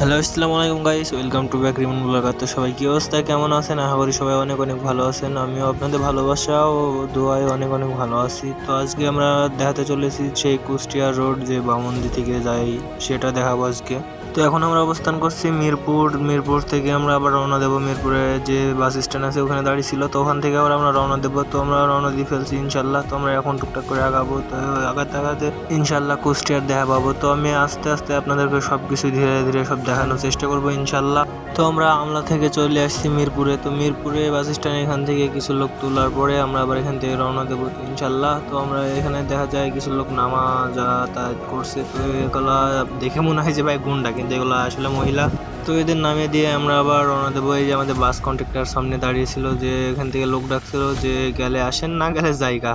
Hello, আসসালামু আলাইকুম guys welcome to back Rimon blogger তো সবাই কি অবস্থা? কেমন আছেন? আশা করি সবাই অনেক অনেক ভালো আছেন। আমিও আপনাদের ভালোবাসা ও দোয়ায় অনেক অনেক ভালো আছি। তো আজকে আমরা দেখাতে চলেছি সেই কুষ্টিয়া রোড যে বামন্দি থেকে যাই, সেটা দেখাবো আজকে। তো এখন আমরা অবস্থান করছি মিরপুর। মিরপুর থেকে আমরা আবার রওনা দেবো। মিরপুরে যে বাস স্ট্যান্ড আছে, ওখানে দাঁড়িয়ে ছিল তো ওখান থেকে আবার আমরা রওনা দেবো। তো আমরা রওনা দিয়ে ফেলছি ইনশাল্লাহ তো আমরা এখন টুকটাক করে আগাবো। তো আগাতে আগাতে ইনশাল্লাহ কুষ্টিয়ার দেখা পাবো। তো আমি আস্তে আস্তে আপনাদেরকে সব কিছু ধীরে ধীরে সব দেখানোর চেষ্টা করব ইনশাল্লাহ। তো আমরা আমলা থেকে চলে আসছি মিরপুরে। তো মিরপুরে বাস স্ট্যান্ড এখান থেকে কিছু লোক তোলার পরে আমরা আবার এখান থেকে রওনা দেবো ইনশাল্লাহ। তো আমরা এখানে দেখা যায় কিছু লোক নামা যাতায়াত করছে। তো এগুলা দেখে মনে হয় যে ভাই গুন্ডা, কিন্তু এগুলো আসলে মহিলা। তো এদের নামিয়ে দিয়ে আমরা আবার রওনা দেবো। এই যে আমাদের বাস কন্ট্রাক্টর সামনে দাঁড়িয়েছিল যে এখান থেকে লোক ডাকছিল যে গেলে আসেন, না গেলে জায়গা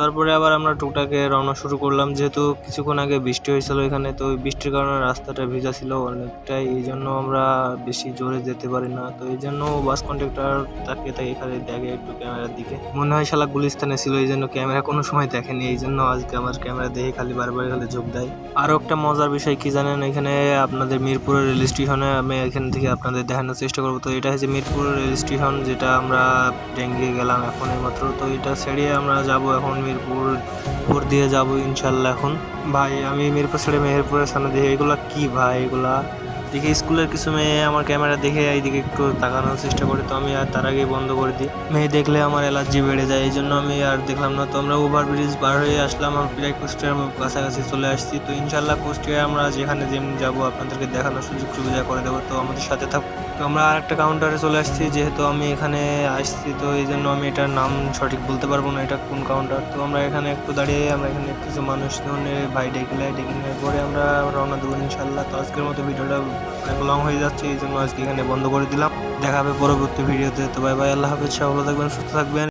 তারপরে আবার আমরা টুকটাকে রওনা শুরু করলাম। যেহেতু কিছুক্ষণ আগে বৃষ্টি হয়েছিল এখানে, তো বৃষ্টির কারণে রাস্তাটা ভিজা ছিল অনেকটাই। এই জন্য আমরা বেশি জোরে যেতে পারি না। তো এই জন্য বাস কন্ট্রাক্টর তাকে তাকে খালি দেখে একটু ক্যামেরার দিকে। মনে হয় শালা গুলিস্তানে ছিল, এই জন্য ক্যামেরা কোনো সময় দেখেনি। এই জন্য আজকে আমার ক্যামেরা দেখে খালি বারবার খালি যোগ দেয়। আরও একটা মজার বিষয় কি জানেন? এখানে আপনাদের মিরপুরের রেল স্টেশনে আমি এখান থেকে আপনাদের দেখানোর চেষ্টা করব। তো এটা হচ্ছে মিরপুর রেল স্টেশন, যেটা আমরা ডেঙ্গে গেলাম এখন মাত্র। তো এটা ছেড়ে আমরা যাব এখন। মিরপুর ভোর দিয়ে যাব ইনশাল্লাহ এখন। ভাই, আমি মিরপুর ছেড়ে মেহেরপুরের সামনে দিয়ে এগুলা কি ভাই? এগুলা দেখে স্কুলের কিছু মেয়ে আমার ক্যামেরা দেখে এইদিকে একটু তাকানোর চেষ্টা করে, তো আমি আর তার আগেই বন্ধ করে দিই। মেয়ে দেখলে আমার অ্যালার্জি বেড়ে যায়, এই জন্য আমি আর দেখলাম না। তো আমরা ওভার ব্রিজ পার হয়ে আসলাম আর প্রায় কুষ্টিয়ার কাছাকাছি চলে আসছি। তো ইনশাল্লাহ কুষ্টিয়ায় আমরা যেখানে যেমনি যাব আপনাদেরকে দেখানোর সুযোগ সুবিধা করে দেবো। তো আমাদের সাথে থাক তো আমরা আর একটা কাউন্টারে চলে আসছি, যেহেতু আমি এখানে আসছি, তো এই জন্য আমি এটার নাম সঠিক বলতে পারব না, এটা কোন কাউন্টার তো আমরা এখানে একটু দাঁড়িয়ে, আমরা এখানে কিছু মানুষ ভাই ডেকে ডেকে নেওয়ার পরে আমরা রওনা দেবো ইনশাল্লাহ তো আজকের মতো ভিডিওটা অনেক লং হয়ে যাচ্ছে, এই জন্য আজকে এখানে বন্ধ করে দিলাম। দেখা হবে পরবর্তী ভিডিওতে। তো বাই বাই আল্লাহ হাফেজ। সবাই থাকবেন, সুস্থ থাকবেন।